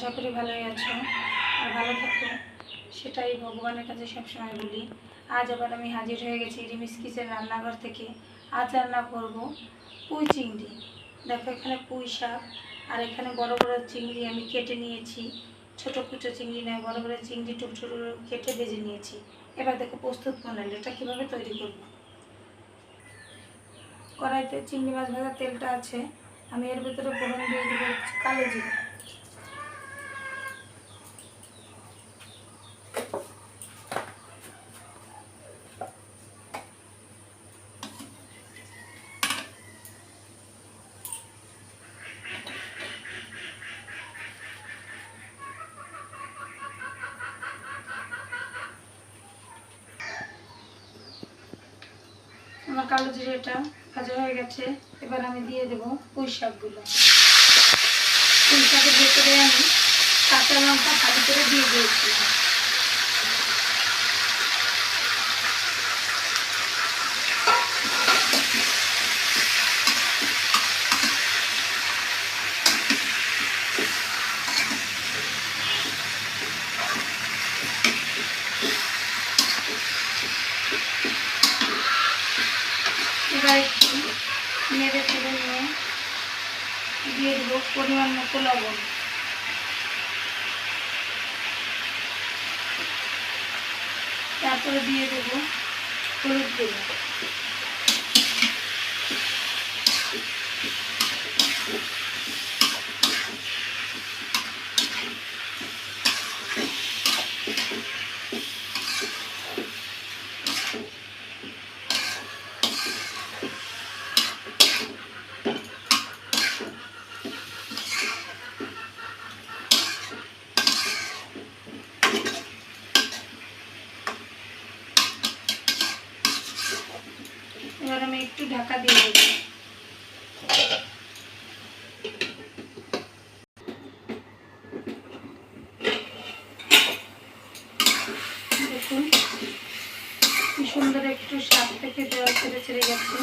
আশা করি ভালোই আছো। আর ভালো থাকো, সেটাই ভগবানের কাছে সবসময় বলি। আজ আবার আমি হাজির হয়ে গেছি রিমিস কিচেন রান্নাঘর থেকে। আজ রান্না করব পুঁই চিংড়ি। দেখো এখানে পুঁই শাক, আর এখানে বড় বড় চিংড়ি আমি কেটে নিয়েছি। ছোট কুচো চিংড়ি নয়, বড় বড় চিংড়ি টুক টুক কেটে ভেজে নিয়েছি। এবার দেখো প্রস্তুত বানালে এটা কীভাবে তৈরি করব? কড়াইতে চিংড়ি মাছ ভাজার তেলটা আছে, আমি এর ভিতরে ফোড়ন দিয়ে দেবো কালো জিরা। আমার কালো জিরেটা ভাজা হয়ে গেছে, এবার আমি দিয়ে দেবো পুঁই শাকগুলো। পুঁই শাকের ভেতরে আমি কাঁচা লঙ্কা ভালো করে দিয়ে দিয়েছি এবার একটু নেড়ে ফেলে নিয়ে দিয়ে দেবো পরিমাণ মতো লবণ। তারপরে দিয়ে দেবো হলুদ গুঁড়ো এবার আমি একটু ঢাকা দিয়ে দেবো দেখুন, কি সুন্দর একটু শাক থেকে জল ছেড়ে ছেড়ে গেছে।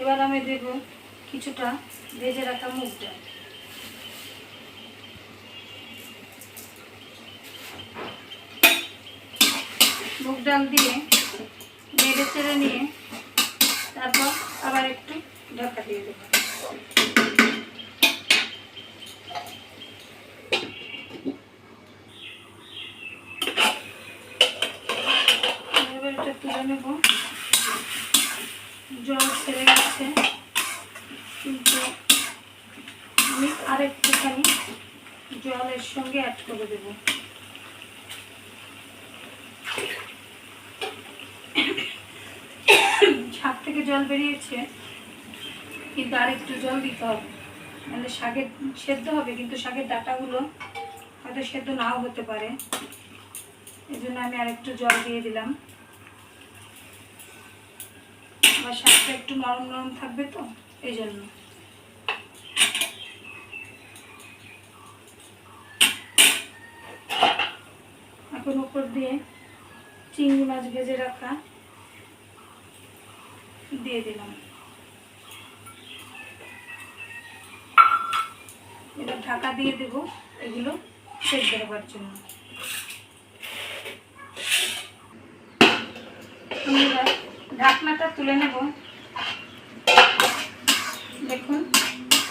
এবার আমি দেব কিছুটা ভেজে রাখা ডাল। মুগ ডাল দিয়ে নেড়ে চেড়ে নিয়ে তারপর আবার একটু ঢাকা দিয়ে দেবো। এবার এটা তুলে নেব। জল ছেড়ে গেছে। কিন্তু আমি আরেকটুখানি জলের সঙ্গে অ্যাড করে দেবো শাক থেকে জল বেরিয়েছে, কিন্তু আর একটু জল দিতে হবে। নাহলে শাকের সেদ্ধ হবে, কিন্তু শাকের ডাটাগুলো হয়তো সেদ্ধ নাও হতে পারে। এই জন্য আমি আর একটু জল দিয়ে দিলাম। আবার শাকটা একটু নরম নরম থাকবে তো, এই জন্য। এখন উপর দিয়ে চিংড়ি মাছ ভেজে রাখা। দিয়ে দিলাম। এবার ঢাকা দিয়ে দেব এগুলো সেদ্ধ হবার জন্য। এবার ঢাকনাটা তুলে নেব। দেখুন,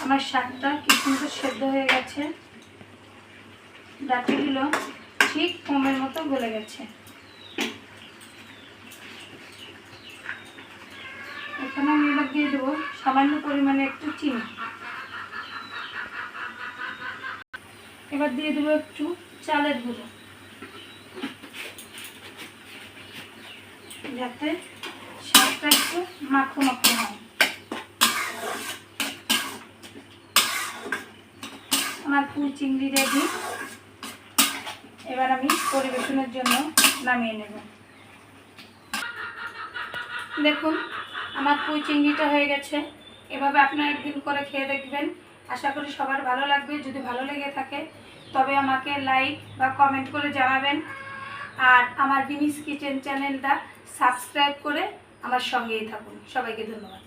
আমার শাকটা কি সুন্দর সেদ্ধ হয়ে গেছে। ডাটিগুলো ঠিক ফোমের মতো গলে গেছে এখানে আমি এবার দিয়ে দেবো সামান্য পরিমাণে একটু চিনি। এবার দিয়ে দেবো একটু চালের গুঁড়ো। যাতে শাকটা একটু মাখো মাখো হয়। আমার পুঁই চিংড়ি রেডি। এবার আমি পরিবেশনের জন্য নামিয়ে নেব। দেখুন, আমার পুঁই চিংড়িটা হয়ে গেছে। এভাবে আপনারা একদিন করে খেয়ে দেখবেন। আশা করি সবার ভালো লাগবে। যদি ভালো লেগে থাকে, তবে আমাকে লাইক বা কমেন্ট করে জানাবেন। আর আমার বিনিস কিচেন চ্যানেলটা সাবস্ক্রাইব করে আমার সঙ্গেই থাকুন। সবাইকে ধন্যবাদ।